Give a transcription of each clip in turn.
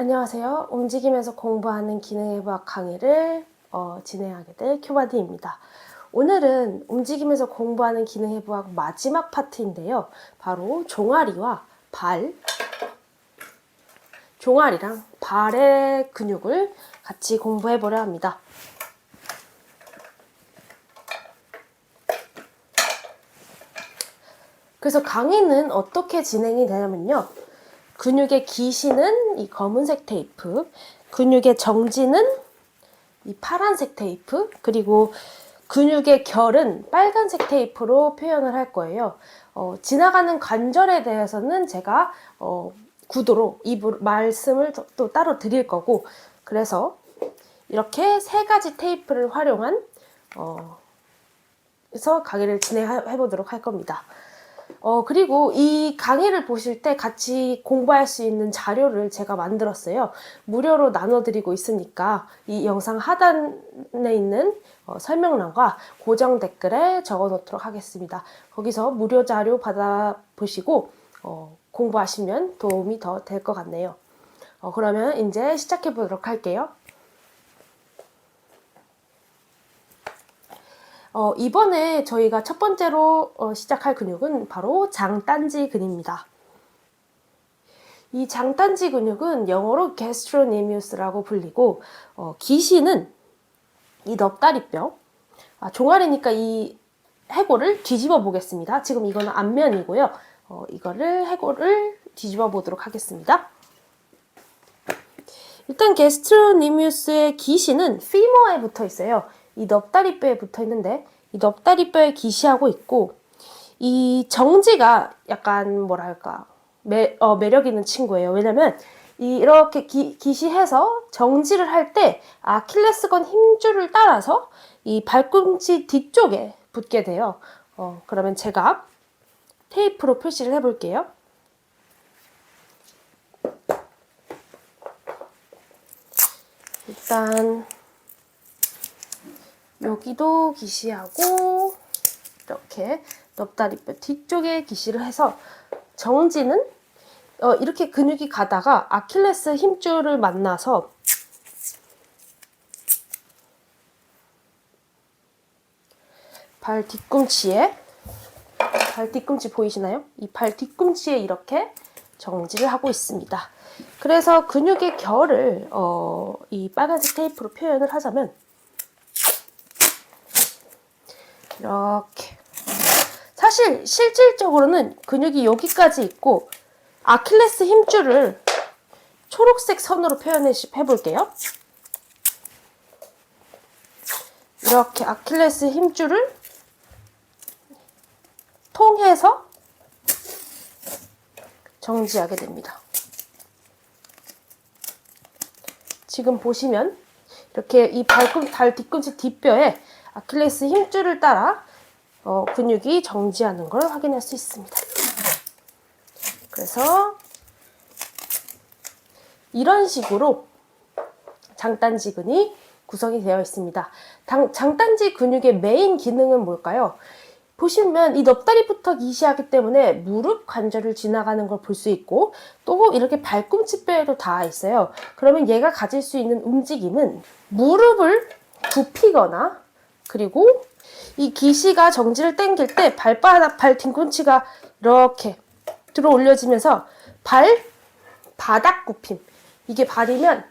안녕하세요. 움직이면서 공부하는 기능해부학 강의를 어, 진행하게 될 큐바디입니다. 오늘은 움직이면서 공부하는 기능해부학 마지막 파트인데요. 바로 종아리와 발, 종아리랑 발의 근육을 같이 공부해 보려 합니다. 그래서 강의는 어떻게 진행이 되냐면요. 근육의 기시는 이 검은색 테이프, 근육의 정지는 이 파란색 테이프, 그리고 근육의 결은 빨간색 테이프로 표현을 할 거예요. 어, 지나가는 관절에 대해서는 제가 어, 구도로 이 부- 말씀을 또, 또 따로 드릴 거고, 그래서 이렇게 세 가지 테이프를 활용한 어, 그래서 강의를 진행해 보도록 할 겁니다. 어, 그리고 이 강의를 보실 때 같이 공부할 수 있는 자료를 제가 만들었어요. 무료로 나눠드리고 있으니까 이 영상 하단에 있는 어, 설명란과 고정 댓글에 적어 놓도록 하겠습니다. 거기서 무료 자료 받아보시고 어, 공부하시면 도움이 더 될 것 같네요. 어, 그러면 이제 시작해 보도록 할게요. 어, 이번에 저희가 첫 번째로 어, 시작할 근육은 바로 장딴지 근입니다. 이 장딴지 근육은 영어로 gastrocnemius라고 불리고 어, 기시는 이 넙다리뼈, 아, 종아리니까 이 해골을 뒤집어 보겠습니다. 지금 이거는 앞면이고요. 어, 이거를 해골을 뒤집어 보도록 하겠습니다. 일단 게스트로니미우스의 기시는 피머에 붙어 있어요. 이 넙다리뼈에 붙어 있는데 이 넙다리뼈에 기시하고 있고 이 정지가 약간 뭐랄까 매, 어, 매력 있는 친구예요. 왜냐면 이 이렇게 기, 기시해서 정지를 할 때 아킬레스건 힘줄을 따라서 이 발꿈치 뒤쪽에 붙게 돼요. 어, 그러면 제가 테이프로 표시를 해볼게요. 일단 여기도 기시하고 이렇게 넙다리뼈 뒤쪽에 기시를 해서 정지는 어, 이렇게 근육이 가다가 아킬레스 힘줄을 만나서 발 뒤꿈치에 발 뒤꿈치 보이시나요? 이 발 뒤꿈치에 이렇게 정지를 하고 있습니다. 그래서 근육의 결을 어, 이 빨간색 테이프로 표현을 하자면 이렇게 사실 실질적으로는 근육이 여기까지 있고 아킬레스 힘줄을 초록색 선으로 표현해 볼게요. 이렇게 아킬레스 힘줄을 통해서 정지하게 됩니다. 지금 보시면 이렇게 이 발꿈, 발 뒤꿈치 뒷뼈에 아킬레스 힘줄을 따라 어, 근육이 정지하는 걸 확인할 수 있습니다. 그래서 이런 식으로 장단지근이 구성이 되어 있습니다. 당, 장단지 근육의 메인 기능은 뭘까요? 보시면 이 넙다리부터 기시하기 때문에 무릎 관절을 지나가는 걸 볼 수 있고 또 이렇게 발꿈치 뼈에도 닿아 있어요. 그러면 얘가 가질 수 있는 움직임은 무릎을 굽히거나 그리고 이 기시가 정지를 당길 때 발바닥, 발 뒤꿈치가 이렇게 들어 올려지면서 발 바닥 굽힘. 이게 발이면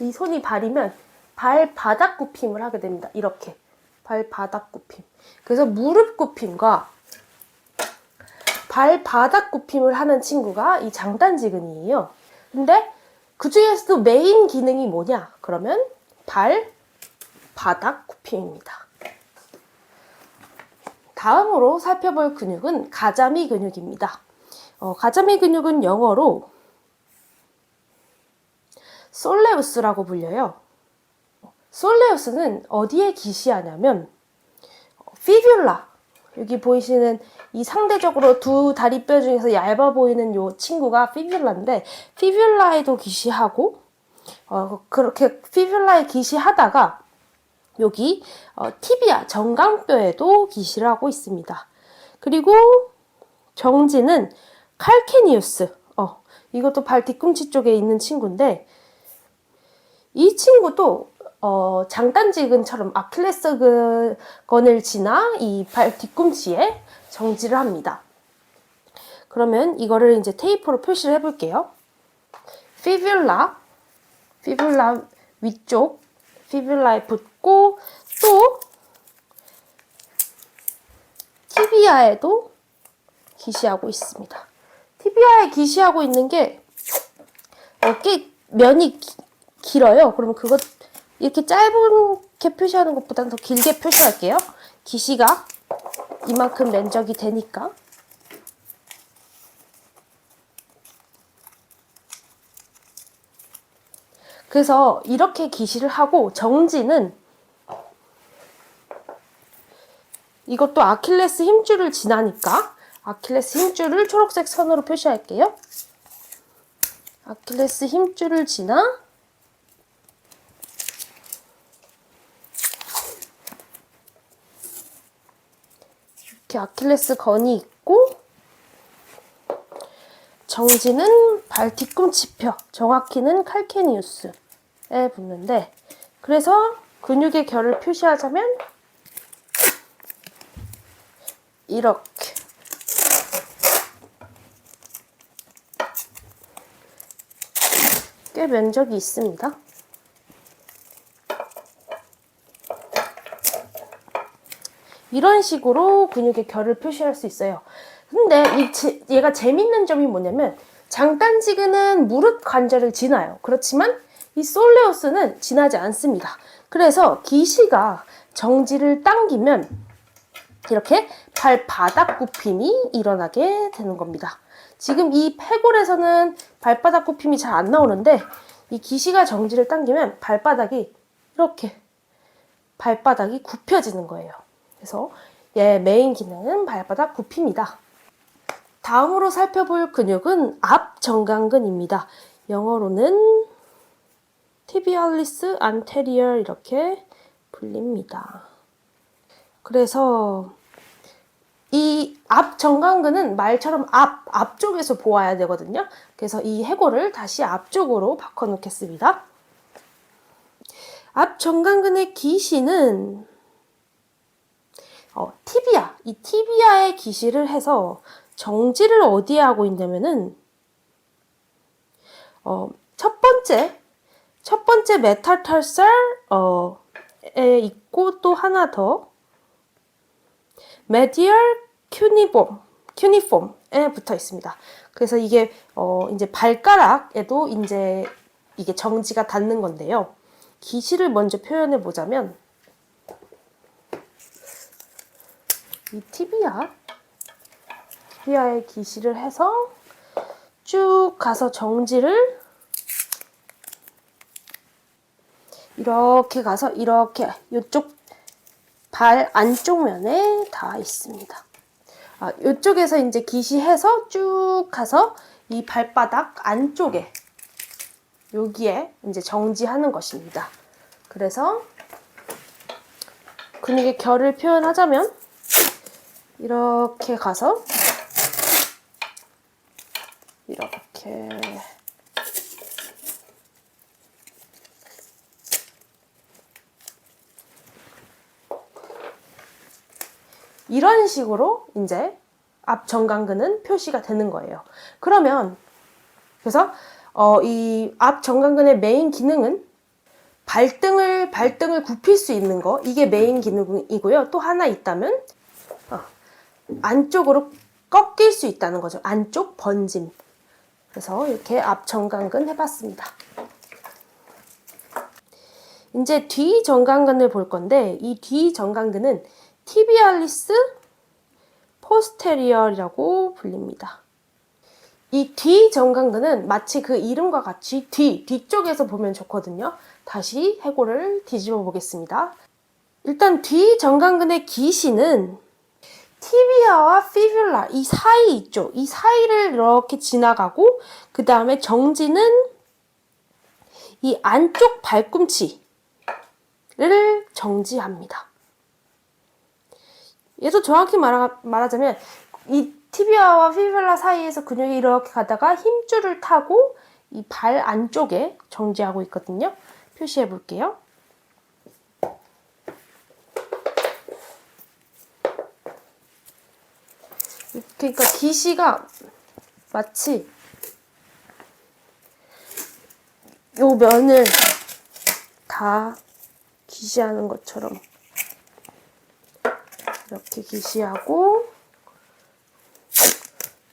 이 손이 발이면 발 바닥 굽힘을 하게 됩니다. 이렇게 발 바닥 굽힘. 그래서 무릎 굽힘과 발 바닥 굽힘을 하는 친구가 이 장단지근이에요. 근데 그 중에서도 메인 기능이 뭐냐? 그러면 발 바닥 굽힘입니다. 다음으로 살펴볼 근육은 가자미 근육입니다. 어, 가자미 근육은 영어로 솔레우스라고 불려요. 솔레우스는 어디에 기시하냐면 피뷸라 여기 보이시는 이 상대적으로 두 다리 뼈 중에서 얇아 보이는 요 친구가 피뷸라인데 피뷸라에도 기시하고 어, 그렇게 피뷸라에 기시하다가 여기 어, 티비아 정강뼈에도 기시를 하고 있습니다. 그리고 정지는 칼케니우스 어, 이것도 발 뒤꿈치 쪽에 있는 친구인데 이 친구도 어, 장단지근처럼 아킬레스건을 지나 이 발 뒤꿈치에 정지를 합니다. 그러면 이거를 이제 테이프로 표시를 해볼게요. 피뷸라, 피뷸라 위쪽, 피뷸라에 붙고 또 티비아에도 기시하고 있습니다. 티비아에 기시하고 있는 게 어깨 면이 기- 길어요. 그러면 그것 이렇게 짧게 표시하는 것보다는 더 길게 표시할게요. 기시가 이만큼 면적이 되니까. 그래서 이렇게 기시를 하고 정지는 이것도 아킬레스 힘줄을 지나니까 아킬레스 힘줄을 초록색 선으로 표시할게요. 아킬레스 힘줄을 지나 이렇게 아킬레스 건이 있고 정지는 발 뒤꿈치뼈, 정확히는 칼케니우스에 붙는데 그래서 근육의 결을 표시하자면 이렇게 꽤 면적이 있습니다. 이런 식으로 근육의 결을 표시할 수 있어요. 근데 이 제- 얘가 재밌는 점이 뭐냐면 장단지근은 무릎 관절을 지나요. 그렇지만 이 솔레오스는 지나지 않습니다. 그래서 기시가 정지를 당기면 이렇게 발바닥 굽힘이 일어나게 되는 겁니다. 지금 이 패골에서는 발바닥 굽힘이 잘 안 나오는데 이 기시가 정지를 당기면 발바닥이 이렇게 발바닥이 굽혀지는 거예요. 그래서 얘 메인 기능은 발바닥 굽힘이다. 다음으로 살펴볼 근육은 앞 정강근입니다. 영어로는 tibialis anterior 이렇게 불립니다. 그래서 이 앞 정강근은 말처럼 앞, 앞쪽에서 보아야 되거든요. 그래서 이 해골을 다시 앞쪽으로 바꿔 놓겠습니다. 앞 정강근의 기시는 어, 티비아, 이 티비아에 기시를 해서 정지를 어디에 하고 있냐면은 어, 첫 번째 첫 번째 메타탈살 어, 에 있고 또 하나 더 메디얼 큐니폼 큐니폼에 붙어 있습니다. 그래서 이게 어, 이제 발가락에도 이제 이게 정지가 닿는 건데요. 기시를 먼저 표현해 보자면 이 티비아 티비아에 기시를 해서 쭉 가서 정지를 이렇게 가서 이렇게 이쪽 발 안쪽 면에 닿아 있습니다. 아, 이쪽에서 이제 기시해서 쭉 가서 이 발바닥 안쪽에 여기에 이제 정지하는 것입니다. 그래서 근육의 결을 표현하자면 이렇게 가서 이렇게 이런 식으로 이제 앞 정강근은 표시가 되는 거예요. 그러면 그래서 어, 이 앞 정강근의 메인 기능은 발등을 발등을 굽힐 수 있는 거 이게 메인 기능이고요. 또 하나 있다면 어, 안쪽으로 꺾일 수 있다는 거죠. 안쪽 번짐. 그래서 이렇게 앞 정강근 해봤습니다. 이제 뒤 정강근을 볼 건데 이 뒤 정강근은 티비알리스 포스테리얼이라고 불립니다. 이 뒤 정강근은 마치 그 이름과 같이 뒤, 뒤쪽에서 보면 좋거든요. 다시 해골을 뒤집어 보겠습니다. 일단 뒤 정강근의 기시는 티비아와 피뷸라 이 사이 있죠. 이 사이를 이렇게 지나가고 그 다음에 정지는 이 안쪽 발꿈치를 정지합니다. 얘도 정확히 말하, 말하자면 이 티비아와 피뷸라 사이에서 근육이 이렇게 가다가 힘줄을 타고 이 발 안쪽에 정지하고 있거든요. 표시해 볼게요. 그러니까 기시가 마치 요 면을 다 기시하는 것처럼 이렇게 기시하고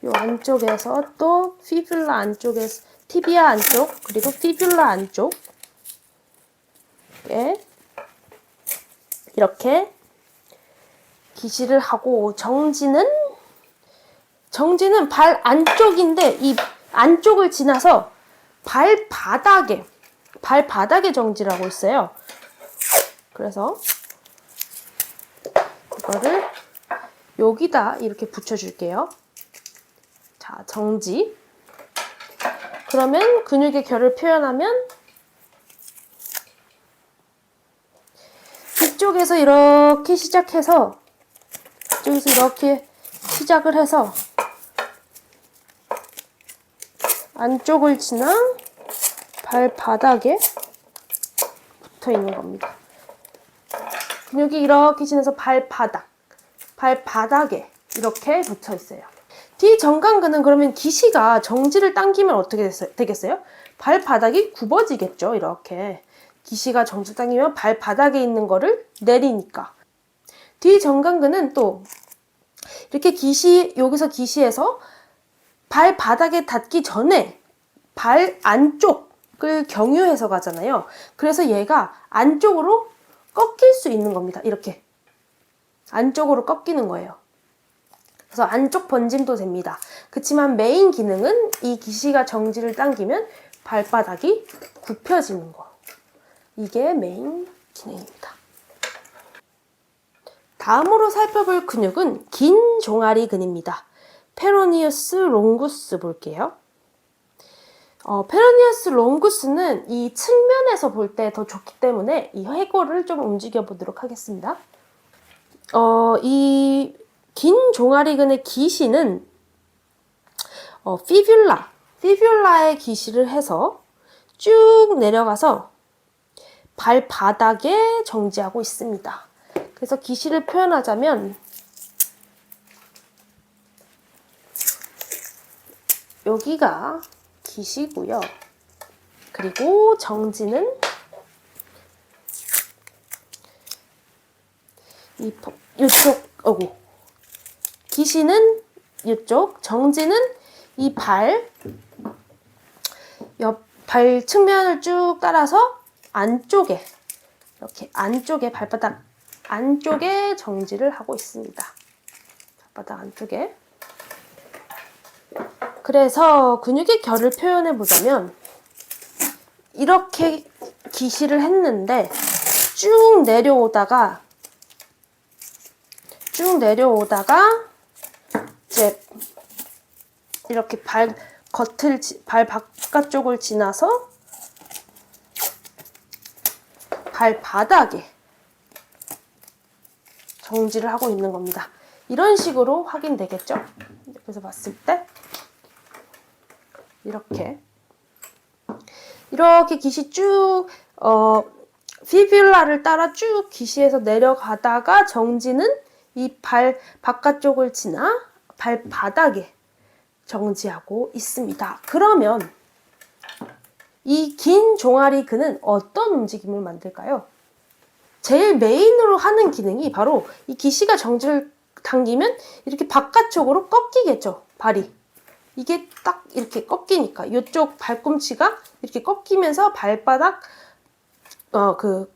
요 안쪽에서 또 피뷸라 안쪽에서 티비아 안쪽 그리고 피뷸라 안쪽 에 이렇게 기시를 하고 정지는 정지는 발 안쪽인데 이 안쪽을 지나서 발바닥에 발바닥에 정지를 하고 있어요. 그래서 이거를 여기다 이렇게 붙여줄게요. 자, 정지. 그러면 근육의 결을 표현하면 뒤쪽에서 이렇게 시작해서 이쪽에서 이렇게 시작을 해서 안쪽을 지나 발바닥에 붙어 있는 겁니다. 근육이 이렇게 지나서 발바닥, 발바닥에 이렇게 붙어 있어요. 뒤정강근은 그러면 기시가 정지를 당기면 어떻게 되겠어요? 발바닥이 굽어지겠죠. 이렇게 기시가 정지 당기면 발바닥에 있는 거를 내리니까. 뒤정강근은 또 이렇게 기시 여기서 기시에서 발바닥에 닿기 전에 발 안쪽을 경유해서 가잖아요. 그래서 얘가 안쪽으로 꺾일 수 있는 겁니다. 이렇게 안쪽으로 꺾이는 거예요. 그래서 안쪽 번짐도 됩니다. 그렇지만 메인 기능은 이 기시가 정지를 당기면 발바닥이 굽혀지는 거. 이게 메인 기능입니다. 다음으로 살펴볼 근육은 긴 종아리 근입니다. 페로니우스 롱구스 볼게요. 어, 페로니우스 롱구스는 이 측면에서 볼 때 더 좋기 때문에 이 해골을 좀 움직여 보도록 하겠습니다. 어, 이 긴 종아리근의 기시는 어, 피뷸라, 피뷸라의 기시를 해서 쭉 내려가서 발바닥에 정지하고 있습니다. 그래서 기시를 표현하자면 여기가 기시고요. 그리고 정지는 이 이쪽 어구 기시는 이쪽 정지는 이 발 옆 발 측면을 쭉 따라서 안쪽에 이렇게 안쪽에 발바닥 안쪽에 정지를 하고 있습니다. 발바닥 안쪽에 그래서 근육의 결을 표현해 보자면 이렇게 기시를 했는데 쭉 내려오다가 쭉 내려오다가 이제 이렇게 발 겉을 발 바깥쪽을 지나서 발 바닥에 정지를 하고 있는 겁니다. 이런 식으로 확인되겠죠? 옆에서 봤을 때 이렇게 이렇게 기시 쭉 어, 피뷸라를 따라 쭉 기시에서 내려가다가 정지는 이 발 바깥쪽을 지나 발바닥에 정지하고 있습니다. 그러면 이 긴 종아리 근은 어떤 움직임을 만들까요? 제일 메인으로 하는 기능이 바로 이 기시가 정지를 당기면 이렇게 바깥쪽으로 꺾이겠죠, 발이. 이게 딱 이렇게 꺾이니까 이쪽 발꿈치가 이렇게 꺾이면서 발바닥 어 그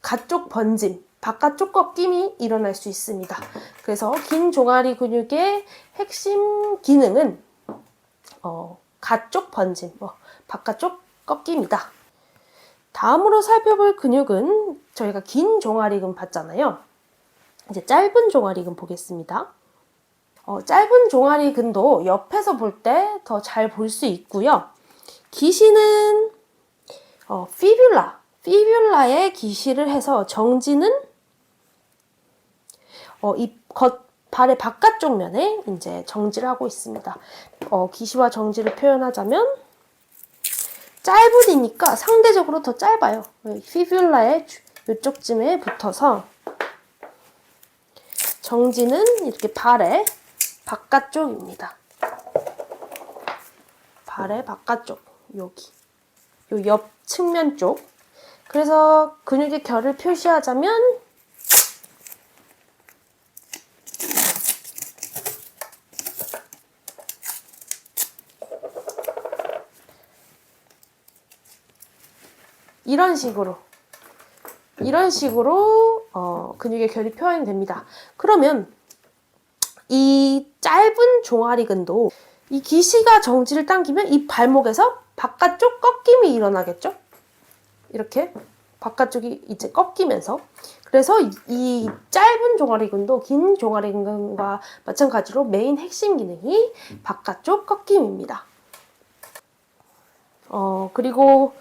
가쪽 번짐 바깥쪽 꺾임이 일어날 수 있습니다. 그래서 긴 종아리 근육의 핵심 기능은 어 가쪽 번짐, 뭐 바깥쪽 꺾임이다. 다음으로 살펴볼 근육은 저희가 긴 종아리근 봤잖아요. 이제 짧은 종아리근 보겠습니다. 어, 짧은 종아리 근도 옆에서 볼 때 더 잘 볼 수 있고요. 기시는 어, 피뷸라, 피뷸라에 기시를 해서 정지는 어, 이 겉, 발의 바깥쪽 면에 이제 정지를 하고 있습니다. 어, 기시와 정지를 표현하자면 짧으니까 상대적으로 더 짧아요. 피뷸라의 이쪽쯤에 붙어서 정지는 이렇게 발의 바깥쪽입니다. 발의 바깥쪽 여기 요 옆 측면 쪽 그래서 근육의 결을 표시하자면 이런 식으로 이런 식으로 어, 근육의 결이 표현이 됩니다. 그러면 이 짧은 종아리근도 이 기시가 정지를 당기면 이 발목에서 바깥쪽 꺾임이 일어나겠죠? 이렇게 바깥쪽이 이제 꺾이면서 그래서 이- 이 짧은 종아리근도 긴 종아리근과 마찬가지로 메인 핵심 기능이 바깥쪽 꺾임입니다. 어, 그리고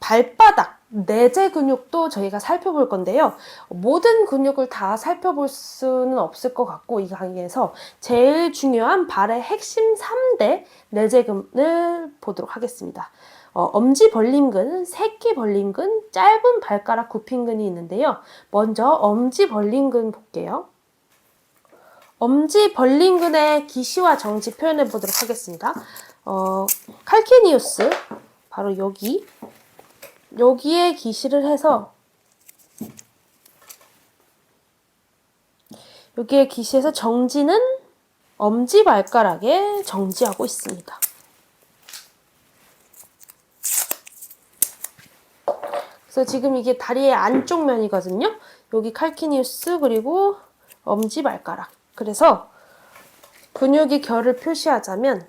발바닥, 내재 근육도 저희가 살펴볼 건데요. 모든 근육을 다 살펴볼 수는 없을 것 같고, 이 강의에서 제일 중요한 발의 핵심 3대 내재근을 보도록 하겠습니다. 어, 엄지 벌림근, 새끼 벌림근, 짧은 발가락 굽힘근이 있는데요. 먼저 엄지 벌림근 볼게요. 엄지 벌림근의 기시와 정지 표현해 보도록 하겠습니다. 어, 칼키니우스, 바로 여기, 여기에 기시를 해서 여기에 기시해서 정지는 엄지 발가락에 정지하고 있습니다. 그래서 지금 이게 다리의 안쪽 면이거든요. 여기 칼키니우스 그리고 엄지 발가락. 그래서 근육의 결을 표시하자면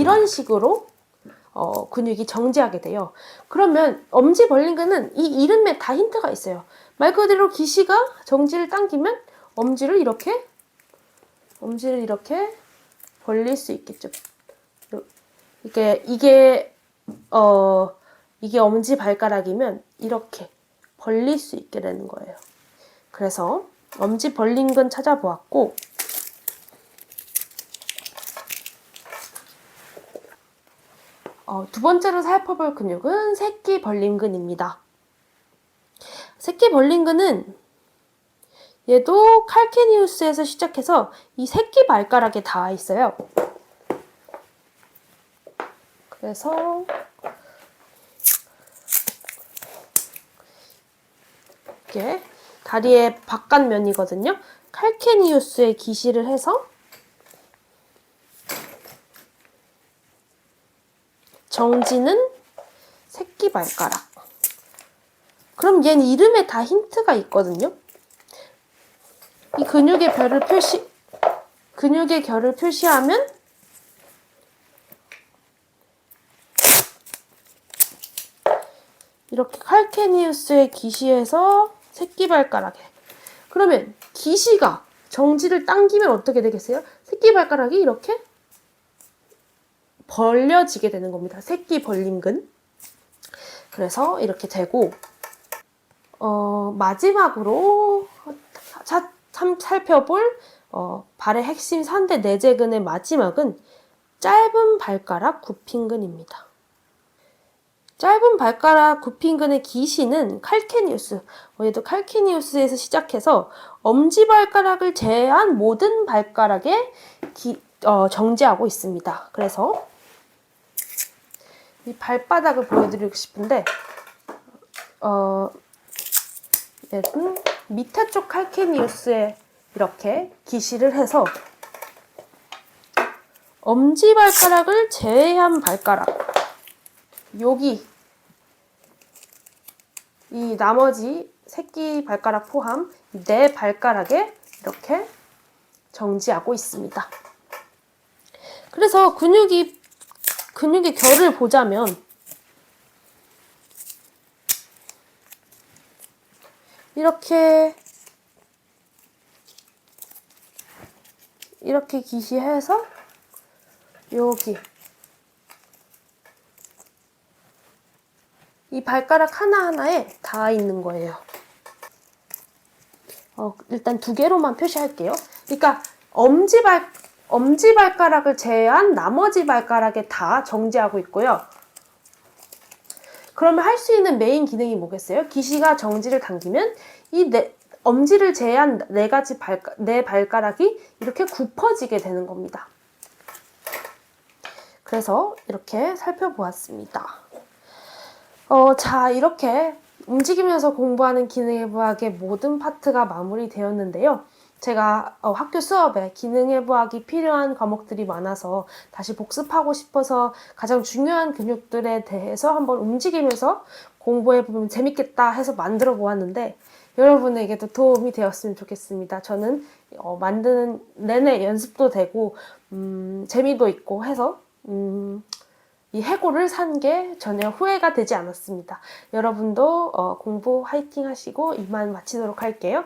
이런 식으로 어, 근육이 정지하게 돼요. 그러면 엄지 벌린근은 이 이름에 다 힌트가 있어요. 말 그대로 기시가 정지를 당기면 엄지를 이렇게 엄지를 이렇게 벌릴 수 있겠죠. 이게 이게 어 이게 엄지 발가락이면 이렇게 벌릴 수 있게 되는 거예요. 그래서 엄지 벌린 근 찾아보았고 어, 두 번째로 살펴볼 근육은 새끼 벌림근입니다. 새끼 벌림근은 얘도 칼케니우스에서 시작해서 이 새끼 발가락에 닿아 있어요. 그래서 이게 다리의 바깥면이거든요. 칼케니우스에 기시를 해서 정지는 새끼 발가락. 그럼 얘는 이름에 다 힌트가 있거든요. 이 근육의 별을 표시, 근육의 결을 표시하면 이렇게 칼케니우스의 기시에서 새끼발가락에 그러면 기시가 정지를 당기면 어떻게 되겠어요? 새끼발가락이 이렇게 벌려지게 되는 겁니다. 새끼 벌림근. 그래서 이렇게 되고 어, 마지막으로 차, 참 살펴볼 어, 발의 핵심 3대 내재근의 마지막은 짧은 발가락 굽힘근입니다. 짧은 발가락 굽힘근의 기시는 칼케니우스, 어, 얘도 칼케니우스에서 시작해서 엄지발가락을 제외한 모든 발가락에 기, 어, 정지하고 있습니다. 그래서 이 발바닥을 보여드리고 싶은데, 어, 얘는 밑에 쪽 칼케니우스에 이렇게 기시를 해서 엄지 발가락을 제외한 발가락, 여기 이 나머지 새끼 발가락 포함 네 발가락에 이렇게 정지하고 있습니다. 그래서 근육이 근육의 결을 보자면 이렇게 이렇게 기시해서 여기 이 발가락 하나하나에 닿아 있는 거예요. 어, 일단 두 개로만 표시할게요. 그러니까 엄지발 엄지 발가락을 제외한 나머지 발가락에 다 정지하고 있고요. 그러면 할 수 있는 메인 기능이 뭐겠어요? 기시가 정지를 당기면 이 네, 엄지를 제외한 네 가지 발, 네 발가락이 이렇게 굽어지게 되는 겁니다. 그래서 이렇게 살펴보았습니다. 어, 자, 이렇게 움직이면서 공부하는 기능의 부학의 모든 파트가 마무리되었는데요. 제가 어, 학교 수업에 기능의 부학이 필요한 과목들이 많아서 다시 복습하고 싶어서 가장 중요한 근육들에 대해서 한번 움직이면서 공부해보면 재밌겠다 해서 만들어 보았는데 여러분에게도 도움이 되었으면 좋겠습니다. 저는 어, 만드는 내내 연습도 되고 음, 재미도 있고 해서 음, 이 해고를 산 게 전혀 후회가 되지 않았습니다. 여러분도 어, 공부 화이팅 하시고 이만 마치도록 할게요.